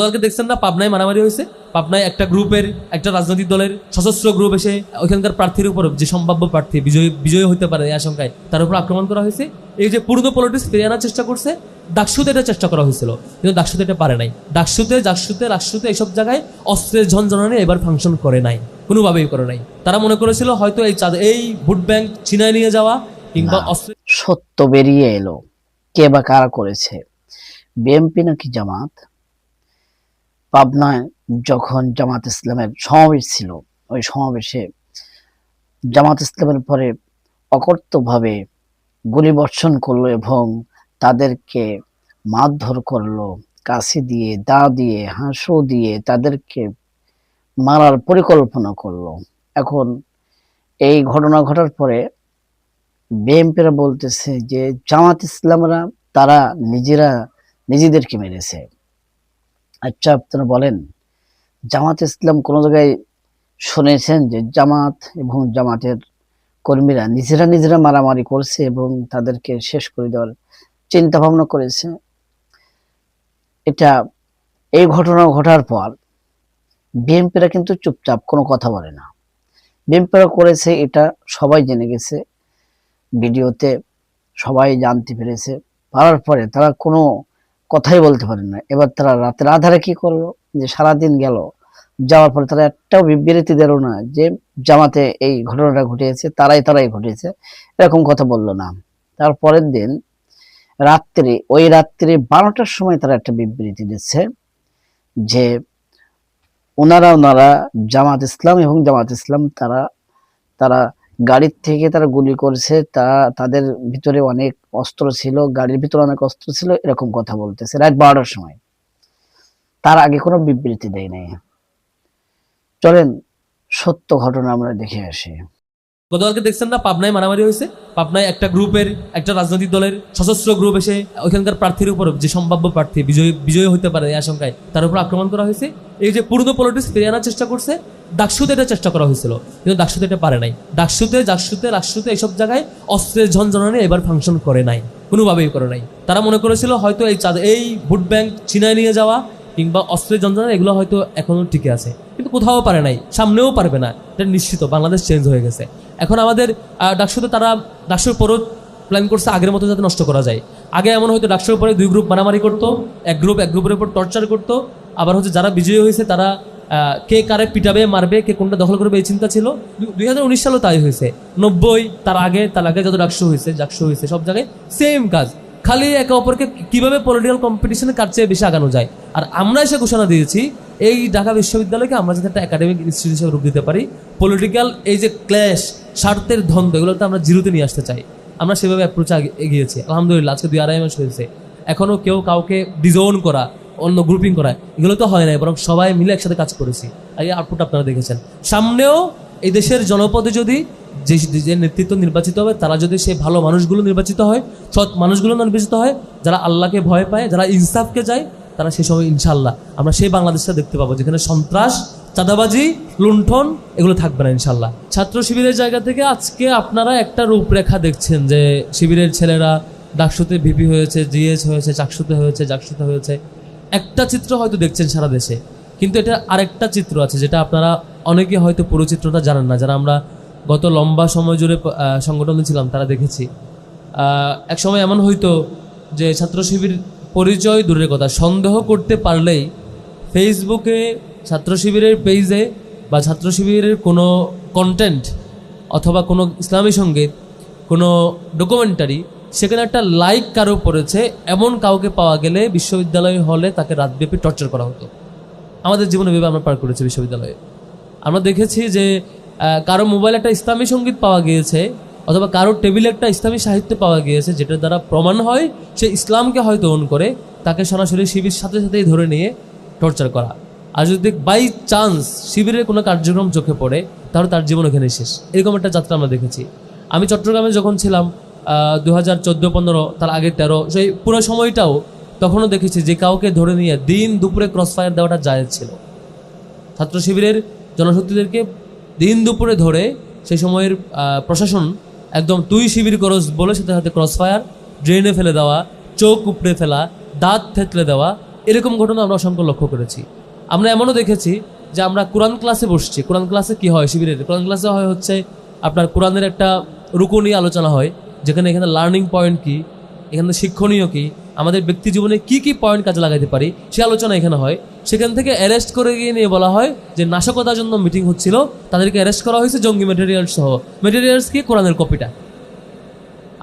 দলকে দেখছেন না? পাবনায় মারামারি হয়েছে। পাবনায় একটা গ্রুপের একটা রাজনৈতিক দলের সশস্ত্র গ্রুপ এসে ওইখানকার প্রার্থীর উপর যে সম্ভাব্য প্রার্থী বিজয়ী বিজয়ী হতে পারে এই আশঙ্কায় তার উপর আক্রমণ করা হয়েছে। এই যে পূর্ণ পলিটিক্স ফিরিয়ে আনার চেষ্টা করছে ডাকসুতে এটা চেষ্টা করা হয়েছিল কিন্তু ডাকসুতে এটা পারে নাই। ডাকসুতে জাকসুতে রাষ্ট্রতে এইসব জায়গায় অস্ত্রের ঝনঝনানি এবার ফাংশন করে নাই কোনোভাবেই করে নাই। তারা মনে করেছিল হয়তো এই চাঁদ এই ভোট ব্যাংক চিনায় নিয়ে যাওয়া কিংবা না। অস্ত্রের সত্য বেরিয়ে এলো। কে বা কারা করেছে? বিএনপি নাকি জামাত? পাবনায় যখন জামাত ইসলামের সমাবেশ ছিল, ওই সমাবেশে জামাত ইসলামের পরে অকর্তভাবে গুলি বর্ষণ করল এবং তাদেরকে মারধর করল, কাশি দিয়ে, দা দিয়ে, হাঁসু দিয়ে তাদেরকে মারার পরিকল্পনা করল। এখন এই ঘটনা ঘটার পরে বিএনপিরা বলতেছে যে জামাত ইসলামরা তারা নিজেরা নিজেদেরকে মেরেছে। আচ্ছা আপনারা বলেন, জামাত ইসলাম কোনো জায়গায় শুনেছেন যে জামাত এবং জামাতের কর্মীরা নিজেরা নিজেরা মারামারি করছে এবং তাদেরকে শেষ করে দেওয়ার চিন্তা ভাবনা করেছে? এটা, এই ঘটনা ঘটার পর বিএনপিরা কিন্তু চুপচাপ কোনো কথা বলে না। বিএনপিরা করেছে এটা, সবাই জেনে গেছে, ভিডিওতে সবাই জানতে পেরেছে। পারার পরে তারা কোনো কথাই বলতে পারেন না। এবার তারা রাতের আধারে কি করল? যে সারাদিন গেল, যাওয়ার পরে তারা একটাও বিবৃতি দিল না যে জামাতে এই ঘটনাটা ঘটিয়েছে, তারাই তারাই ঘটিয়েছে, এরকম কথা বলল না। তারপরের দিন রাত্রে, ওই রাত্রে বারোটার সময় তারা একটা বিবৃতি দিচ্ছে যে ওনারা ওনারা জামাত ইসলাম এবং জামাত ইসলাম তারা তারা গাড়ির থেকে তারা গুলি করছে, তা তাদের ভিতরে অনেক অস্ত্র ছিল, গাড়ির ভিতরে অনেক অস্ত্র ছিল, এরকম কথা বলতেছে রাত বারোটার সময়। তার আগে কোনো বিবৃতি দেয় নাই। চলেন সত্য ঘটনা আমরা দেখে আসি। গতকালকে দেখছেন না, পাবনায় মারামারি হয়েছে? পাবনায় একটা গ্রুপের, একটা রাজনৈতিক দলের সশস্ত্র গ্রুপ এসে ওইখানকার প্রার্থীর উপর, যে সম্ভাব্য প্রার্থী, বিজয়ী বিজয়ী হতে পারে এই আশঙ্কায়, তার উপর আক্রমণ করা হয়েছে। এই যে পূর্ণ পলিটিক্স ফিরিয়ে আনার চেষ্টা করছে ডাকসুতে এটা চেষ্টা করা হয়েছিল, কিন্তু ডাকসুতে এটা পারে নাই। ডাকসুতে জাকসুতে রাষ্ট্রতে এইসব জায়গায় অস্ত্রের ঝনঝনানি এবার ফাংশন করে নাই, কোনোভাবেই করে নাই। তারা মনে করেছিল হয়তো এই এই ভোট ব্যাংক চিনায় নিয়ে যাওয়া, কিংবা অস্ত্রের যন্ত্রণা এগুলো হয়তো এখনও টিকে আছে, কিন্তু কোথাও পারে নাই, সামনেও পারবে না। এটা নিশ্চিত, বাংলাদেশ চেঞ্জ হয়ে গেছে। এখন আমাদের ডাকসুতে তারা ডাকসুর পরও প্ল্যান করছে আগের মতো যাতে নষ্ট করা যায়। আগে এমন হয়তো ডাকসুর পরে দুই গ্রুপ মারামারি করতো, এক গ্রুপ এক গ্রুপের উপর টর্চার করতো। আবার হচ্ছে যারা বিজয়ী হয়েছে তারা কে কারে পিটাবে, মারবে, কে কোনটা দখল করবে এই চিন্তা ছিল। দুই হাজার উনিশ সালেও তাই হয়েছে। নব্বই, তার আগে তার আগে যত ডাকসু হয়েছে ডাকসু হয়েছে, সব জায়গায় সেম কাজ। খালি একে অপরকে কীভাবে পলিটিক্যাল কম্পিটিশনে কার চেয়ে বেশি আগানো যায়? আর আমরা এসে ঘোষণা দিয়েছি এই ঢাকা বিশ্ববিদ্যালয়কে আমরা যাতে একটা একাডেমিক ইনস্টিটিউট হিসেবে রূপ দিতে পারি পলিটিক্যাল এই যে ক্ল্যাশ স্বার্থের দ্বন্দ্ব, এগুলোতে আমরা জিরোতে নিয়ে আসতে চাই। আমরা সেভাবে অ্যাপ্রোচ এগিয়েছি। আলহামদুলিল্লাহ, আজকে দুই আড়াই মাস হয়েছে। এখনও কেউ কাউকে ডিজোন করা, অন্য গ্রুপিং করা, এগুলো তো হয় নাই, বরং সবাই মিলে একসাথে কাজ করেছি। এই আউটপুট আপনারা দেখেছেন। সামনেও এই দেশের জনপদে যদি যে যে নেতৃত্ব নির্বাচিত হবে, তারা যদি সেই ভালো মানুষগুলো নির্বাচিত হয়, সৎ মানুষগুলো নির্বাচিত হয়, যারা আল্লাহকে ভয় পায়, যারা ইনসাফকে যায় তারা সেই সময় ইনশাল্লাহ আমরা সেই বাংলাদেশটা দেখতে পাবো, যেখানে সন্ত্রাস, চাঁদাবাজি, লুণ্ঠন এগুলো থাকবে না ইনশাল্লাহ ছাত্র শিবিরের জায়গা থেকে আজকে আপনারা একটা রূপরেখা দেখছেন যে শিবিরের ছেলেরা ডাকসুতে ভিপি হয়েছে, জিএস হয়েছে, চাকসুতে হয়েছে, জাকসুতে হয়েছে। একটা চিত্র হয়তো দেখছেন সারা দেশে, কিন্তু এটা আরেকটা চিত্র আছে যেটা আপনারা অনেকে হয়তো পুরো চিত্রটা জানেন না, যারা আমরা গত লম্বা সময় জুড়ে সংগঠনে ছিলাম, তারা দেখেছি। এক সময় এমন হইতো যে ছাত্র শিবির পরিচয় দূরের কথা। সন্দেহ করতে পারলেই ফেসবুকে ছাত্র শিবিরের পেজে বা ছাত্র শিবিরের কোনো কন্টেন্ট অথবা কোনো ইসলামী সংগীত, কোনো ডকুমেন্টারি সেখানে একটা লাইক কারও পড়েছে, এমন কাউকে পাওয়া গেলে বিশ্ববিদ্যালয় হলে তাকে রাতব্যাপী টর্চার করা হতো। আমাদের জীবনে ভেবে আমরা পার করেছি বিশ্ববিদ্যালয়ে। আমরা দেখেছি যে কারও মোবাইলে একটা ইসলামী সংগীত পাওয়া গিয়েছে অথবা কারও টেবিলে একটা ইসলামী সাহিত্য পাওয়া গিয়েছে, যেটার দ্বারা প্রমাণ হয় সে ইসলামকে হয়তো অন করে, তাকে সরাসরি শিবির সাথে সাথেই ধরে নিয়ে টর্চার করা। আর যদি বাই চান্স শিবিরের কোনো কার্যক্রম চোখে পড়ে, তাহলে তার জীবন ওখানে শেষ। এরকম একটা যাত্রা আমরা দেখেছি। আমি চট্টগ্রামে যখন ছিলাম দু হাজার চোদ্দ পনেরো, তার আগে তেরো, সেই পুরো সময়টাও তখনও দেখেছি যে কাউকে ধরে নিয়ে দিন দুপুরে ক্রস ফায়ার দেওয়াটা জায়েজ ছিল। ছাত্র শিবিরের জনশক্তিদেরকে দিন দুপুরে ধরে সেই সময়ের প্রশাসন একদম তুই শিবির করস বলে সাথে সাথে ক্রস ফায়ার ড্রেনে ফেলে দেওয়া, চোখ উপড়ে ফেলা, দাঁত থেতলে দেওয়া, এরকম ঘটনা আমরা অসংখ্য লক্ষ্য করেছি। আমরা এমনও দেখেছি যে আমরা কোরআন ক্লাসে বসছি। কোরআন ক্লাসে কি হয় শিবিরের? কোরআন ক্লাসে হয় হচ্ছে আপনার কোরআনের একটা রুকু নিয়ে আলোচনা হয়, যেখানে এখানে লার্নিং পয়েন্ট কি, এখানে শিক্ষণীয় কি আমাদের ব্যক্তি জীবনে কি কি পয়েন্ট কাজে লাগাতে পারি, সে আলোচনা এখানে হয়। সেখান থেকে অ্যারেস্ট করে গিয়ে নিয়ে বলা হয় যে নাশকতার জন্য মিটিং হচ্ছিল, তাদেরকে অ্যারেস্ট করা হয়েছে জঙ্গি মেটেরিয়ালস সহ। মেটেরিয়ালস কি? কোরআনের কপিটা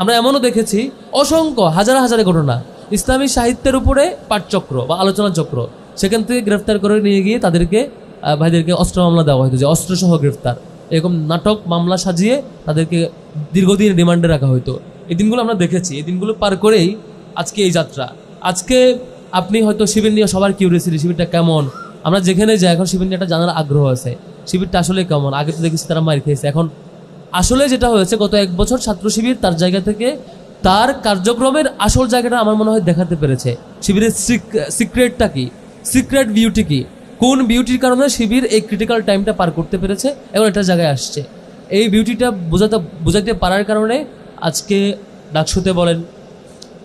আমরা এমনও দেখেছি, অসংখ্য, হাজার হাজার ঘটনা। ইসলামী সাহিত্যের উপরে পাঠচক্র বা আলোচনা চক্র। সেখান থেকে গ্রেফতার করে নিয়ে গিয়ে তাদেরকে ভাইদেরকে অস্ত্র মামলা দেওয়া হতো যে অস্ত্রসহ গ্রেফতার। এরকম নাটক, মামলা সাজিয়ে তাদেরকে দীর্ঘদিন রিমান্ডে রাখা হতো এই দিনগুলো আমরা দেখেছি। এই দিনগুলো পার করেই আজকে এই যাত্রা। আজকে আপনি হয়তো শিবির নিয়ে সবার কিউরিয়াসিটি শিবিরটা কেমন? আমরা যেখানে যাই, এখন শিবির নিয়ে একটা জানার আগ্রহ আছে। শিবিরটা আসলে কেমন? আগে তো দেখেছি তারা মার খেয়েছে। এখন আসলে যেটা হয়েছে, গত এক বছর ছাত্র শিবির তার জায়গা থেকে তার কার্যক্রমের আসল জায়গাটা আমার মনে হয় দেখাতে পেরেছে। শিবিরের সিক্রেটটা কি? সিক্রেট বিউটি কি? কোন বিউটির কারণে শিবির এই ক্রিটিক্যাল টাইমটা পার করতে পেরেছে এবং একটা জায়গায় আসছে? এই বিউটিটা বোঝাতে বোঝাতে পারার কারণে আজকে ডাকসুতে বলেন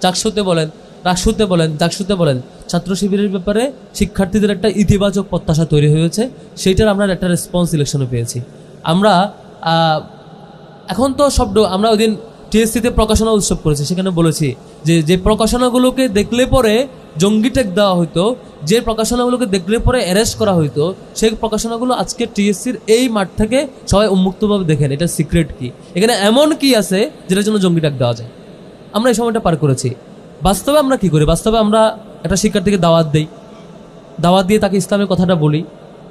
চাকসুতে বলেন রাকসুতে বলেন চাকসুতে বলেন, ছাত্র শিবিরের ব্যাপারে শিক্ষার্থীদের একটা ইতিবাচক প্রত্যাশা তৈরি হয়েছে। সেইটার আমরা একটা রেসপন্স ইলেকশনে পেয়েছি। আমরা এখন তো শব্দ আমরা ওই দিন টিএসসিতে প্রকাশনা উৎসব করেছি, সেখানে বলেছি যে যে প্রকাশনাগুলোকে দেখলে পরে জঙ্গি ট্যাগ দেওয়া হতো যে প্রকাশনাগুলোকে দেখলে পরে অ্যারেস্ট করা হতো সেই প্রকাশনাগুলো আজকে টিএসসির এই মাঠ থেকে সবাই উন্মুক্তভাবে দেখেন, এটা সিক্রেট কি? এখানে এমন কি আছে যেটার জন্য জঙ্গি ট্যাগ দেওয়া যায়? আমরা এই সময়টা পার করেছি। বাস্তবে আমরা কি করি? বাস্তবে আমরা একটা শিক্ষার্থীকে দাওয়াত দেই। দাওয়াত দিয়ে তাকে ইসলামের কথাটা বলি।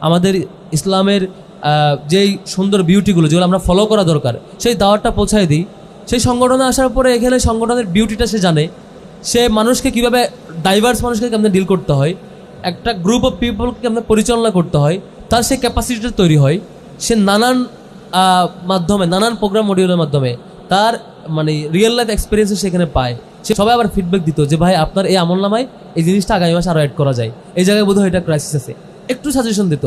আমাদের ইসলামের যেই সুন্দর বিউটিগুলো যেগুলো আমরা ফলো করা দরকার, সেই দাওয়াতটা পৌঁছায় দিই। সেই সংগঠনে আসার পরে এখানে সংগঠনের বিউটিটা সে জানে। সে মানুষকে কীভাবে ডাইভার্স মানুষকে কেমন ডিল করতে হয়, একটা গ্রুপ অফ পিপলকে কেমন পরিচালনা করতে হয়, তার সেই ক্যাপাসিটিটা তৈরি হয়। সে নানান মাধ্যমে, নানান প্রোগ্রাম মডিউলের মাধ্যমে তার মানে রিয়েল লাইফ এক্সপিরিয়েন্স সেখানে পায়। সে সবাই আবার ফিডব্যাক দিত যে, ভাই, আপনার এই আমল নামায় এই জিনিসটা আগামী মাসে আরও অ্যাড করা যায়। এই জায়গায় বোধহয় এটা ক্রাইসিস আছে। একটু সাজেশন দিত।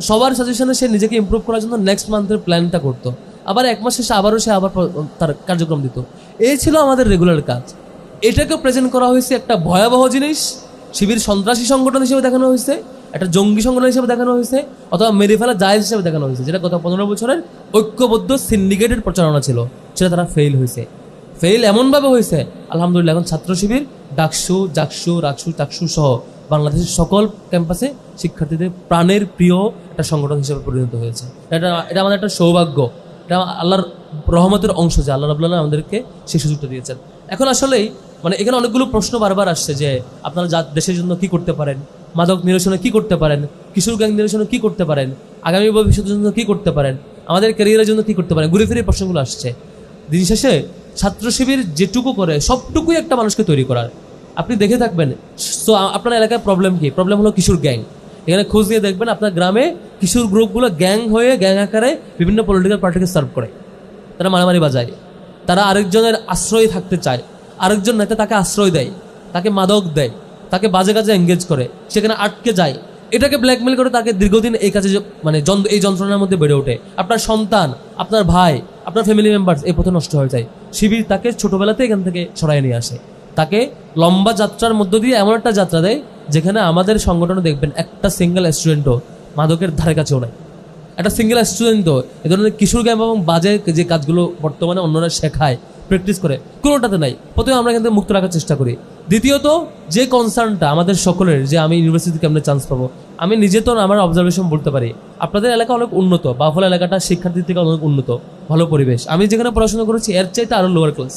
সবার সাজেশনে সে নিজেকে ইমপ্রুভ করার জন্য নেক্সট মান্থের প্ল্যানটা করতো। আবার এক মাস শেষে আবারও সে আবার তার কার্যক্রম দিত। এই ছিল আমাদের রেগুলার কাজ। এটাকে প্রেজেন্ট করা হয়েছে একটা ভয়াবহ জিনিস। শিবির সন্ত্রাসী সংগঠন হিসেবে দেখানো হয়েছে, একটা জঙ্গি সংগঠন হিসেবে দেখানো হয়েছে, অথবা মেরে ফেলা জায়েজ হিসেবে দেখানো হয়েছে, যেটা গত পনেরো বছরের ঐক্যবদ্ধ সিন্ডিকেটেড প্রচারণা ছিল। সেটা তারা ফেল হয়েছে। ফেল এমনভাবে হয়েছে, আলহামদুলিল্লাহ, এখন ছাত্র শিবির, ডাকসু, জাকসু, রাকসু টাকসু সহ বাংলাদেশের সকল ক্যাম্পাসে শিক্ষার্থীদের প্রাণের প্রিয় একটা সংগঠন হিসেবে পরিণত হয়েছে। এটা এটা আমাদের একটা সৌভাগ্য। এটা আল্লাহর রহমতের অংশ যে আল্লাহ রাবুল্লাহ আমাদেরকে সেই সুযোগটা দিয়েছেন। এখন আসলেই মানে এখানে অনেকগুলো প্রশ্ন বারবার আসছে যে আপনারা যা দেশের জন্য কি করতে পারেন, মাদক নিরসনে কি করতে পারেন, কিশোর গ্যাং নিরসনে কি করতে পারেন, আগামী ভবিষ্যতের জন্য কি করতে পারেন, আমাদের ক্যারিয়ারের জন্য কি করতে পারেন, ঘুরে ফিরে প্রশ্নগুলো আসছে। দিন শেষে ছাত্র শিবির যেটুকু করে, সবটুকুই একটা মানুষকে তৈরি করার। আপনি দেখে থাকবেন তো আপনার এলাকায় প্রবলেম কি? প্রবলেম হলো কিশোর গ্যাং এখানে খোঁজ দিয়ে দেখবেন আপনার গ্রামে কিশোর গ্রুপগুলো গ্যাং হয়ে গ্যাং আকারে বিভিন্ন পলিটিক্যাল পার্টিকে সার্ভ করে। তারা মারামারি বাজায়। তারা আরেকজনের আশ্রয় থাকতে চায়। আরেকজন নেতা তাকে আশ্রয় দেয়, তাকে মাদক দেয়, তাকে বাজে কাজে এঙ্গেজ করে। সেখানে আটকে যায়। এটাকে ব্ল্যাকমেল করে তাকে দীর্ঘদিন এই কাছে মানে এই যন্ত্রণার মধ্যে বেড়ে ওঠে। আপনার সন্তান, আপনার ভাই, আপনার ফ্যামিলি মেম্বার্স এই পথে নষ্ট হয়ে যায়। শিবির তাকে ছোটবেলাতে এখান থেকে সরাই নিয়ে আসে। তাকে লম্বা যাত্রার মধ্য দিয়ে এমন একটা যাত্রা দেয়, যেখানে আমাদের সংগঠনে দেখবেন একটা সিঙ্গেল স্টুডেন্টও মাদকের ধারে কাছেও নাই। একটা সিঙ্গেল স্টুডেন্টও এ ধরনের কিশোর গ্যাম এবং বাজে যে কাজগুলো বর্তমানে অন্যরা শেখায় প্র্যাকটিস করে, কোনোটাতে নাই। প্রথমে আমরা এখান থেকে মুক্ত রাখার চেষ্টা করি। দ্বিতীয়ত, যে কনসার্নটা আমাদের সকলের, যে আমি ইউনিভার্সিটি কেমনে চান্স পাবো, আমি নিজে তো আমার অবজারভেশন বলতে পারি, আপনাদের এলাকা অনেক উন্নত, বাফল এলাকাটা শিক্ষার্থীর থেকে অনেক উন্নত, ভালো পরিবেশ। আমি যেখানে পড়াশোনা করেছি, এর চাইতে আরও লোয়ার ক্লাস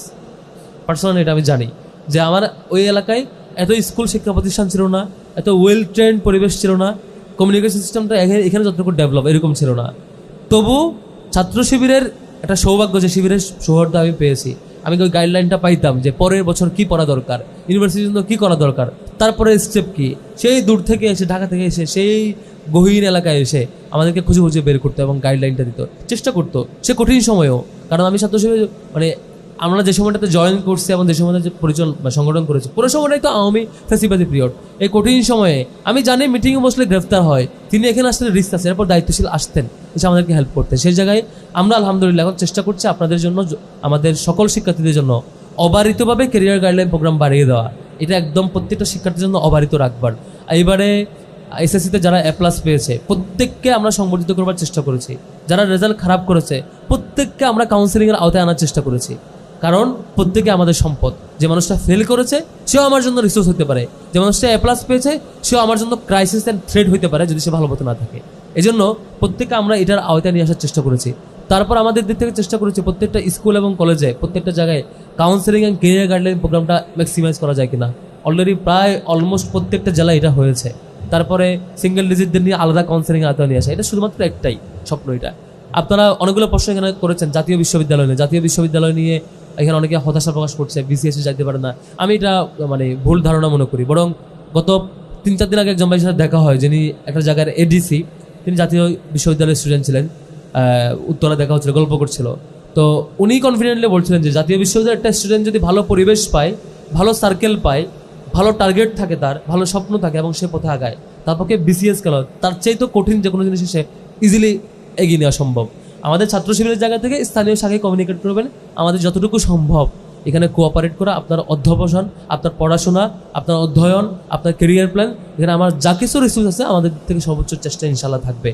পার্সোনালি এটা আমি জানি, যে আমার ওই এলাকায় এত স্কুল শিক্ষা প্রতিষ্ঠান ছিল না, এত ওয়েল ট্রেন্ড পরিবেশ ছিল না কমিউনিকেশন সিস্টেমটা এখানে যতটুকু ডেভেলপ এরকম ছিল না। তবু ছাত্র শিবিরের একটা সৌভাগ্য যে শিবিরের সৌহার্দ্য আমি পেয়েছি। আমি ওই গাইডলাইনটা পাইতাম যে পরের বছর কি পড়া দরকার ইউনিভার্সিটির জন্য কী করা দরকার, তারপরে স্টেপ কি? সেই দূর থেকে এসে, ঢাকা থেকে এসে, সেই গহীন এলাকায় এসে আমাদেরকে খুঁজে খুঁজে বের করতো এবং গাইডলাইনটা দিত। চেষ্টা করতো। সে কঠিন সময়েও, কারণ আমি ছাত্র হিসেবে মানে আমরা যে সময়টাতে জয়েন করছি এবং যে সময়টা যে পরিচাল বা সংগঠন করেছি, পুরো সময়টাই তো আওয়ামী ফেসিবাদী পিরিয়ড এই কঠিন সময়ে, আমি জানি মিটিংয়ে বসলে গ্রেফতার হয়। তিনি এখানে আসলে রিস্ক আছে, এরপর দায়িত্বশীল আসতেন, এসে আমাদেরকে হেল্প করতে সেই জায়গায় আমরা আলহামদুলিল্লাহ এখন চেষ্টা করছি আপনাদের জন্য, আমাদের সকল শিক্ষার্থীদের জন্য অবারিতভাবে কেরিয়ার গাইডলাইন প্রোগ্রাম বাড়িয়ে দেওয়া। এটা একদম প্রত্যেকটা শিক্ষার্থীর জন্য অবারিত রাখবার। এইবারে এসএসসিতে যারা এ প্লাস পেয়েছে, প্রত্যেককে আমরা সংগঠিত করবার চেষ্টা করেছি। যারা রেজাল্ট খারাপ করেছে, প্রত্যেককে আমরা কাউন্সিলিংয়ের আওতায় আনার চেষ্টা করেছি। কারণ প্রত্যেকে আমাদের সম্পদ। যে মানুষটা ফেল করেছে, সেও আমার জন্য রিসোর্স হতে পারে। যে মানুষটা এ প্লাস পেয়েছে, সেও আমার জন্য ক্রাইসিস অ্যান্ড থ্রেড হতে পারে যদি সে ভালো মতো না থাকে। এই জন্য প্রত্যেকে আমরা এটার আওতায় নিয়ে আসার চেষ্টা করেছি। তারপর আমাদের দিক থেকে চেষ্টা করেছি প্রত্যেকটা স্কুল এবং কলেজে প্রত্যেকটা জায়গায় কাউন্সিলিং অ্যান্ড কেরিয়ার গাইডলাইন প্রোগ্রামটা ম্যাক্সিমাইজ করা যায় কিনা। অলরেডি প্রায় অলমোস্ট প্রত্যেকটা জেলায় এটা হয়েছে। তারপরে সিঙ্গেল ডিজিটদের নিয়ে আলাদা কাউন্সিলিং আওতায় নিয়ে আসা। এটা শুধুমাত্র একটাই স্বপ্ন এটা। আপনারা অনেকগুলো প্রশ্ন এখানে করেছেন জাতীয় বিশ্ববিদ্যালয় নিয়ে। জাতীয় বিশ্ববিদ্যালয় নিয়ে এখানে অনেকে হতাশা প্রকাশ করছে বিসিএসসি যাইতে পারে না। আমি এটা মানে ভুল ধারণা মনে করি। বরং গত তিন চার দিন আগে একজন ভাইয়ের সাথে দেখা হয়, যিনি একটা জায়গার এডিসি তিনি জাতীয় বিশ্ববিদ্যালয়ের স্টুডেন্ট ছিলেন উত্তরা দেখা হচ্ছিল, গল্প করছিল। তো উনি কনফিডেন্টলি বলছিলেন যে, জাতীয় বিশ্ববিদ্যালয়ের একটা স্টুডেন্ট যদি ভালো পরিবেশ পায়, ভালো সার্কেল পায়, ভালো টার্গেট থাকে তার, ভালো স্বপ্ন থাকে এবং সে পথে আগায়, তার পক্ষে বিসিএস গেল তার চেয়ে তো কঠিন যে কোনো জিনিস সে ইজিলি এগিয়ে নেওয়া সম্ভব। আমাদের ছাত্র শিবিরের জায়গা থেকে স্থানীয় শাখায় কমিউনিকেট করবেন। আমাদের যতটুকু সম্ভব এখানে কোঅপারেট করা, আপনার অধ্যবসান, আপনার পড়াশোনা, আপনার অধ্যয়ন, আপনার কেরিয়ার প্ল্যান এখানে আমার যা কিছু রিসোর্স আছে আমাদের থেকে সর্বোচ্চ চেষ্টা ইনশাল্লাহ থাকবে।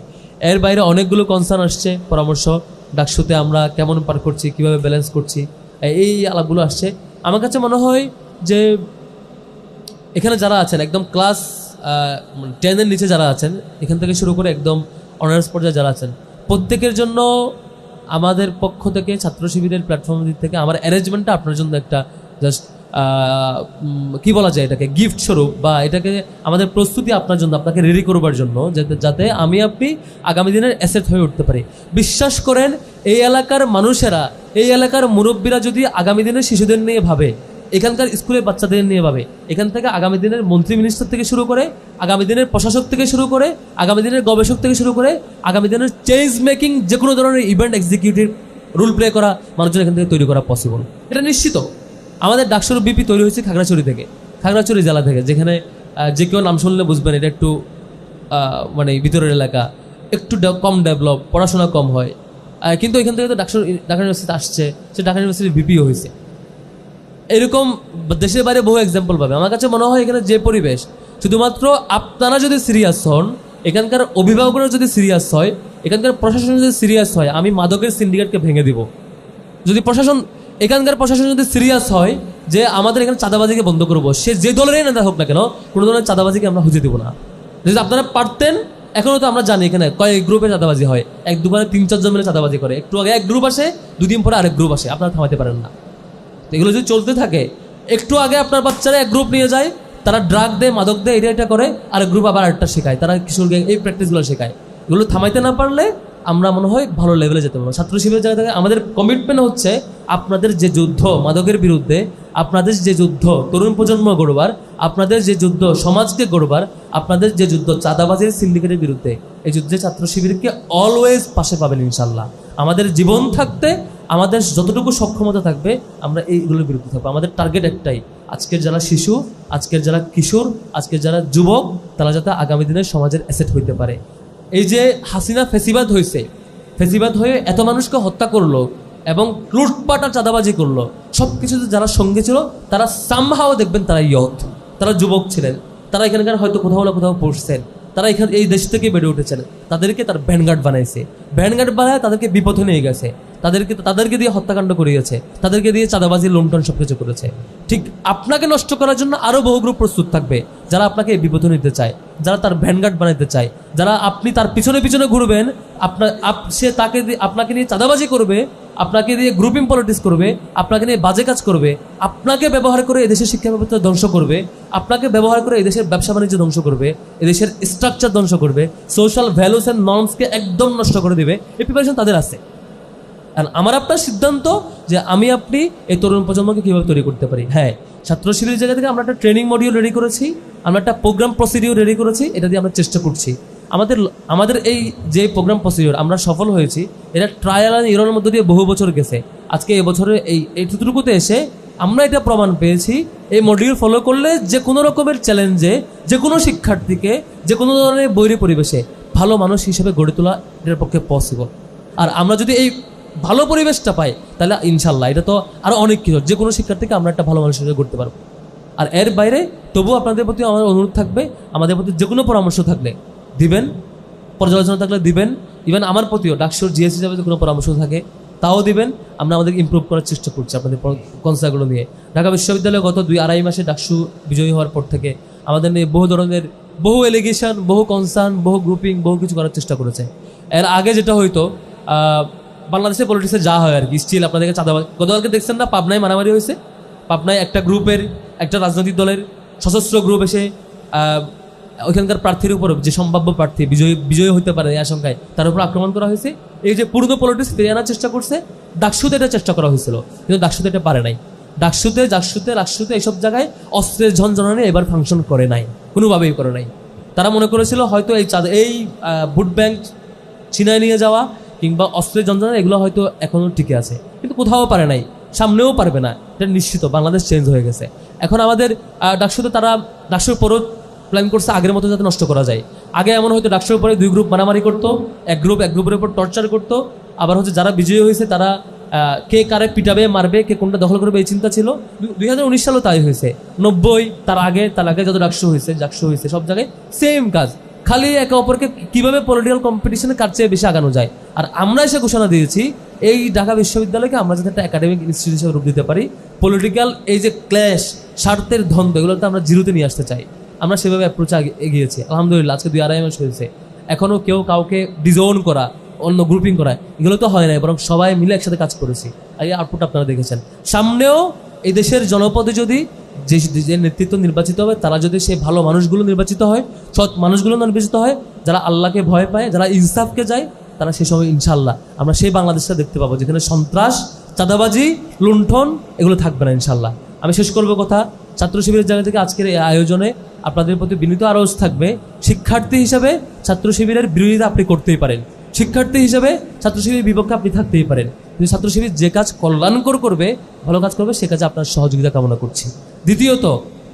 এর বাইরে অনেকগুলো কনসার্ন আসছে, পরামর্শ, ডাকসুতে আমরা কেমন পার করছি, কীভাবে ব্যালেন্স করছি, এই আলাপগুলো আসছে। আমার কাছে মনে হয় যে এখানে যারা আছেন, একদম ক্লাস টেনের নিচে যারা আছেন, এখান থেকে শুরু করে একদম অনার্স পর্যায়ে যারা আছেন প্রত্যেকের জন্য আমাদের পক্ষ থেকে, ছাত্র শিবিরের প্ল্যাটফর্ম দিক থেকে আমার অ্যারেঞ্জমেন্টটা আপনার জন্য একটা জাস্ট কি বলা যায় এটাকে গিফট স্বরূপ বা এটাকে আমাদের প্রস্তুতি আপনার জন্য, আপনাকে রেডি করবার জন্য, যাতে যাতে আমি আপনি আগামী দিনের অ্যাসেট হয়ে উঠতে পারি। বিশ্বাস করেন, এই এলাকার মানুষেরা, এই এলাকার মুরব্বীরা যদি আগামী দিনের শিশুদের নিয়ে ভাবে এখানকার স্কুলের বাচ্চাদের নিয়ে ভাবে। এখান থেকে আগামী দিনের মন্ত্রী মিনিস্টার থেকে শুরু করে, আগামী দিনের প্রশাসক থেকে শুরু করে, আগামী দিনের গবেষক থেকে শুরু করে, আগামী দিনের চেঞ্জ মেকিং যে কোনো ধরনের ইভেন্ট এক্সিকিউটিভ রুল প্লে করা, মানুষজন এখান থেকে তৈরি করা পসিবল এটা নিশ্চিত। আমাদের ডাকসুর বিপি তৈরি হয়েছে খাগড়াছড়ি থেকে, খাগড়াছড়ি জেলা থেকে, যেখানে যে কেউ নাম শুনলে বুঝবেন, এটা একটু মানে ভিতরের এলাকা, একটু কম ডেভেলপ পড়াশোনা কম হয়। কিন্তু এখান থেকে তো ডাক্তার ঢাকা ইউনিভার্সিটি আসছে, সে ঢাকা ইউনিভার্সিটির বিপিও হয়েছে। এরকম দেশের বাইরে বহু এক্সাম্পল পাবে। আমার কাছে মনে হয় এখানে যে পরিবেশ, শুধুমাত্র আপনারা যদি সিরিয়াস হন, এখানকার অভিভাবকরা যদি সিরিয়াস হয়, এখানকার প্রশাসন যদি সিরিয়াস হয়, আমি মাদকের সিন্ডিকেটকে ভেঙে দিব। যদি প্রশাসন, এখানকার প্রশাসন যদি সিরিয়াস হয়, যে আমাদের এখানে চাঁদাবাজিকে বন্ধ করব, সে যে দলেরই নেতা হোক না কেন, কোনো ধরনের চাঁদাবাজিকে আমরা হুজে দিব না। যদি আপনারা পারতেন এখনও তো আমরা জানি এখানে কয়েক গ্রুপে চাঁদাবাজি হয়। এক দুবারে তিন, চারজন মিলে চাঁদাবাজি করে। একটু আগে এক গ্রুপ আসে, দুদিন পরে আরেক গ্রুপ আসে। আপনারা থামাতে পারেন না। এগুলো যদি চলতে থাকে, একটু আগে আপনার বাচ্চারা এক গ্রুপ নিয়ে যায়, তারা ড্রাগ দেয়, মাদক দেয়, এটা এটা করে, আর গ্রুপ আবার আরেকটা শেখায়, তারা কিশোর এই প্র্যাকটিসগুলো শেখায়। এগুলো থামাইতে না পারলে আমরা মনে হয় ভালো লেভেলে যেতে পারব ছাত্র শিবিরের জায়গা থেকে আমাদের কমিটমেন্ট হচ্ছে আপনাদের যে যুদ্ধ মাদকের বিরুদ্ধে, আপনাদের যে যুদ্ধ তরুণ প্রজন্ম গড়বার, আপনাদের যে যুদ্ধ সমাজকে গড়বার, আপনাদের যে যুদ্ধ চাঁদাবাজির সিন্ডিকেটের বিরুদ্ধে, এই যুদ্ধে ছাত্র শিবিরকে অলওয়েজ পাশে পাবেন ইনশাল্লাহ। আমাদের জীবন থাকতে, আমাদের যতটুকু সক্ষমতা থাকবে, আমরা এইগুলোর বিরুদ্ধে থাকব। আমাদের টার্গেট একটাই, আজকের যারা শিশু, আজকের যারা কিশোর, আজকের যারা যুবক, তারা যাতে আগামী দিনের সমাজের অ্যাসেট হইতে পারে। এই যে হাসিনা ফেসিবাদ হয়েছে ফেসিবাদ হয়ে এত মানুষকে হত্যা করল এবং লুটপাট আর চাঁদাবাজি করল। সব কিছুতে যারা সঙ্গে ছিল, তারা সামহাও দেখবেন তারা ইয়থ তারা যুবক ছিলেন। তারা এখানকার হয়তো কোথাও না কোথাও পড়ছেন। তারা এখানে, এই দেশ থেকে বেড়ে উঠেছেন। তাদেরকে তার ভ্যানগার্ড বানাইছে। ভ্যানগার্ড বানায় তাদেরকে বিপথে নিয়ে গেছে। তাদেরকে তাদেরকে দিয়ে হত্যাকাণ্ড করিয়েছে। তাদেরকে দিয়ে চাঁদাবাজি, লুণ্ঠন সব কিছু করেছে। ঠিক আপনাকে নষ্ট করার জন্য আরও বহু গ্রুপ প্রস্তুত থাকবে, যারা আপনাকে বিপথে নিতে চায়, যারা তার ভ্যানগার্ড বানাতে চায়, যারা আপনি তার পিছনে পিছনে ঘুরবেন, আপনার, আপ- সে তাকে আপনাকে নিয়ে চাঁদাবাজি করবে আপনাকে দিয়ে গ্রুপিং পলিটিক্স করবে, আপনাকে নিয়ে বাজে কাজ করবে, আপনাকে ব্যবহার করে এদেশের শিক্ষা ব্যবস্থা ধ্বংস করবে, আপনাকে ব্যবহার করে এদেশের ব্যবসা বাণিজ্য ধ্বংস করবে, এদেশের স্ট্রাকচার ধ্বংস করবে সোশ্যাল ভ্যালুস অ্যান্ড নর্মসকে একদম নষ্ট করে দেবে। এই প্রিপারেশন তাদের আছে। আমার আপনার সিদ্ধান্ত যে আমি, আপনি এই তরুণ প্রজন্মকে কীভাবে তৈরি করতে পারি। হ্যাঁ ছাত্র শিবিরের জায়গা থেকে আমরা একটা ট্রেনিং মডিউল রেডি করেছি, আমরা একটা প্রোগ্রাম প্রসিডিউর রেডি করেছি, এটা দিয়ে আমরা চেষ্টা করছি। আমাদের আমাদের এই যে প্রোগ্রাম প্রসিডিউর আমরা সফল হয়েছি, এটা ট্রায়াল অ্যান্ড ইরোর মধ্যে দিয়ে বহু বছর গেছে। আজকে এবছরে এই এইটুকুতে এসে আমরা এটা প্রমাণ পেয়েছি। এই মডিউল ফলো করলে যে কোনো রকমের চ্যালেঞ্জে যে কোনো শিক্ষার্থীকে, যে কোনো ধরনের বৈরী পরিবেশে ভালো মানুষ হিসেবে গড়ে তোলা এটার পক্ষে পসিবল আর আমরা যদি এই ভালো পরিবেশটা পাই, তাহলে ইনশাল্লাহ এটা তো আরও অনেক কিছু। যে কোনো শিক্ষার্থীকে আমরা একটা ভালো মানুষ হিসেবে গড়তে পারব। আর এর বাইরে তবুও আপনাদের প্রতি আমার অনুরোধ থাকবে, আমাদের প্রতি যে কোনো পরামর্শ থাকলে দিবেন, পর্যালোচনা থাকলে দিবেন। ইভেন আমার প্রতিও, ডাকসুর জিএস হিসাবে কোনো পরামর্শ থাকে, তাও দিবেন। আমরা আমাদের ইমপ্রুভ করার চেষ্টা করছি আপনাদের কনসার্টগুলো নিয়ে। ঢাকা বিশ্ববিদ্যালয়ে গত দুই, আড়াই মাসে ডাকসু বিজয়ী হওয়ার পর থেকে আমাদের নিয়ে বহু ধরনের, বহু এলিগেশন বহু কনসার্ন বহু গ্রুপিং বহু কিছু করার চেষ্টা করেছে। এর আগে যেটা হয়তো বাংলাদেশের পলিটিক্সে যা হয় আর কি স্টিল আপনাদেরকে চাঁদাবাজ। গতকালকে দেখছেন না, পাবনায় মারামারি হয়েছে? পাবনায় একটা গ্রুপের একটা রাজনৈতিক দলের সশস্ত্র গ্রুপ এসে ওইখানকার প্রার্থীর উপর যে সম্ভাব্য প্রার্থী, বিজয়ী বিজয়ী হতে পারে এই আশঙ্কায়, তার উপর আক্রমণ করা হয়েছে। এই যে পুরনো পলিটিক্স ফিরিয়ে আনার চেষ্টা করছে ডাকসুতে এটা চেষ্টা করা হয়েছিল, কিন্তু ডাকসুতে এটা পারে নাই। ডাকসুতে জাকসুতে রাকসুতে এইসব জায়গায় অস্ত্রের ঝনঝনানি এবার ফাংশন করে নাই, কোনোভাবেই করে নাই। তারা মনে করেছিল হয়তো এই চাঁদ এই ভোট ব্যাংক ছিনায় নিয়ে যাওয়া কিংবা অস্ত্রের যন্ত্রণা এগুলো হয়তো এখনও টিকে আছে। কিন্তু কোথাও পারে নাই, সামনেও পারবে না। এটা নিশ্চিত, বাংলাদেশ চেঞ্জ হয়ে গেছে। এখন আমাদের ডাকসুতে তারা ডাকসুর পরও প্ল্যান করছে আগের মতো যাতে নষ্ট করা যায়। আগে এমন হয়তো ডাকসুর উপরে দুই গ্রুপ মারামারি করতো, এক গ্রুপ এক গ্রুপের উপর টর্চার করতো। আবার হচ্ছে যারা বিজয়ী হয়েছে, তারা কে কারে পিটাবে, মারবে, কে কোনটা দখল করবে এই চিন্তা ছিল। দুই হাজার উনিশ সালেও তাই হয়েছে। নব্বই, তার আগে তার আগে যত ডাকসু হয়েছে ডাকসু হয়েছে, সব জায়গায় সেম কাজ। খালি একে অপরকে কীভাবে পলিটিক্যাল কম্পিটিশনে কার চেয়ে বেশি আগানো যায়? আর আমরা এসে ঘোষণা দিয়েছি, এই ঢাকা বিশ্ববিদ্যালয়কে আমরা যাতে একটা একাডেমিক ইনস্টিটিউট হিসেবে রূপ দিতে পারি। পলিটিক্যাল এই যে ক্ল্যাশ স্বার্থের দ্বন্দ্ব, এগুলোতে আমরা জিরোতে নিয়ে আসতে চাই। আমরা সেভাবে অ্যাপ্রোচ এগিয়েছি। আলহামদুলিল্লাহ, আজকে দুই আড়াই মাস হয়েছে। এখনও কেউ কাউকে ডিজোন করা, অন্য গ্রুপিং করা, এগুলো তো হয় নাই, বরং সবাই মিলে একসাথে কাজ করেছি। এই আউটপুট আপনারা দেখেছেন। সামনেও এই দেশের জনপদে যদি যে যে নেতৃত্ব নির্বাচিত হবে, তারা যদি সেই ভালো মানুষগুলো নির্বাচিত হয়, সৎ মানুষগুলো নির্বাচিত হয়, যারা আল্লাহকে ভয় পায়, যারা ইনসাফকে যায়, তারা সে সময় ইনশাল্লাহ আমরা সেই বাংলাদেশটা দেখতে পাবো, যেখানে সন্ত্রাস, চাঁদাবাজি, লুণ্ঠন, এগুলো থাকবে না ইনশাল্লাহ আমি শেষ করব কথা। ছাত্র শিবিরের জায়গা থেকে আজকের এই আয়োজনে আপনাদের প্রতি বিনীত আরজ থাকবে, শিক্ষার্থী হিসাবে ছাত্র শিবিরের বিরোধিতা আপনি করতেই পারেন। শিক্ষার্থী হিসাবে ছাত্র শিবিরের বিপক্ষে আপনি থাকতেই পারেন। কিন্তু ছাত্র শিবির যে কাজ কল্যাণকর করবে, ভালো কাজ করবে, সে কাজে আপনার সহযোগিতা কামনা করছি। দ্বিতীয়ত,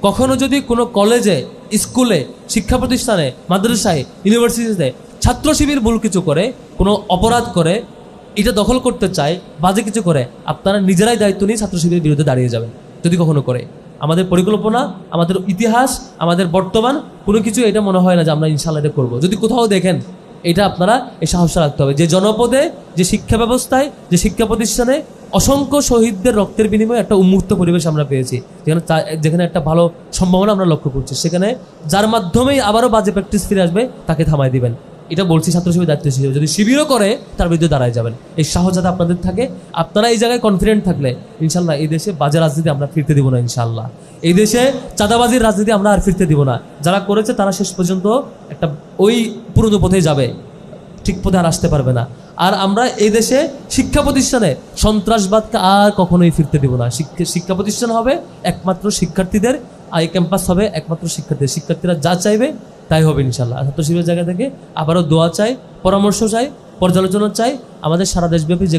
কখনো যদি কোনো কলেজে, স্কুলে, শিক্ষা প্রতিষ্ঠানে, মাদ্রাসায়, ইউনিভার্সিটিতে ছাত্র শিবির ভুল কিছু করে, কোনো অপরাধ করে, এটা দখল করতে চায়, বাজে কিছু করে, আপনারা নিজেরাই দায়িত্ব নিয়ে ছাত্র শিবিরের বিরুদ্ধে দাঁড়িয়ে যাবেন, যদি কখনো করে। আমাদের পরিকল্পনা, আমাদের ইতিহাস, আমাদের বর্তমান, কোনো কিছু এটা মনে হয় না যে আমরা ইনশাল্লাহ এটা করব। যদি কোথাও দেখেন, এটা আপনারা এই সাহসটা রাখতে হবে। যে জনপদে, যে শিক্ষা ব্যবস্থায়, যে শিক্ষা প্রতিষ্ঠানে অসংখ্য শহীদদের রক্তের বিনিময়ে একটা উন্মুক্ত পরিবেশ আমরা পেয়েছি। যেখানে যেখানে একটা ভালো সম্ভাবনা আমরা লক্ষ্য করছি। সেখানে যার মাধ্যমেই আবারও বাজে প্র্যাকটিস ফিরে আসবে, তাকে থামায় দিবেন। এটা বলছি ছাত্র শিবির দায়িত্ব হিসেবে। যদি শিবিরও করে, তার বিরুদ্ধে দাঁড়ায় যাবেন। এই সাহস যাতে আপনাদের থাকে। আপনারা এই জায়গায় কনফিডেন্ট থাকলে, ইনশাল্লাহ এই দেশে বাজে রাজনীতি আমরা ফিরতে দিব না, ইনশাল্লাহ। এই দেশে চাঁদাবাজির রাজনীতি আমরা আর ফিরতে দিব না। যারা করেছে, তারা শেষ পর্যন্ত একটা ওই পুরনো পথে যাবে। ঠিক পথে আর আসতে পারবে না। আর আমরা এই দেশে শিক্ষা প্রতিষ্ঠানে সন্ত্রাসবাদকে আর কখনোই ফিরতে দিব না। শিক্ষা শিক্ষা প্রতিষ্ঠান হবে একমাত্র শিক্ষার্থীদের, আর এই ক্যাম্পাস হবে একমাত্র শিক্ষার্থীদের। শিক্ষার্থীরা যা চাইবে তাই হবে ইনশাল্লাহ ছাত্র শিবিরের জায়গা থেকে আবারও দোয়া চাই, পরামর্শ চাই, পর্যালোচনা চাই, আমাদের সারা দেশব্যাপী যে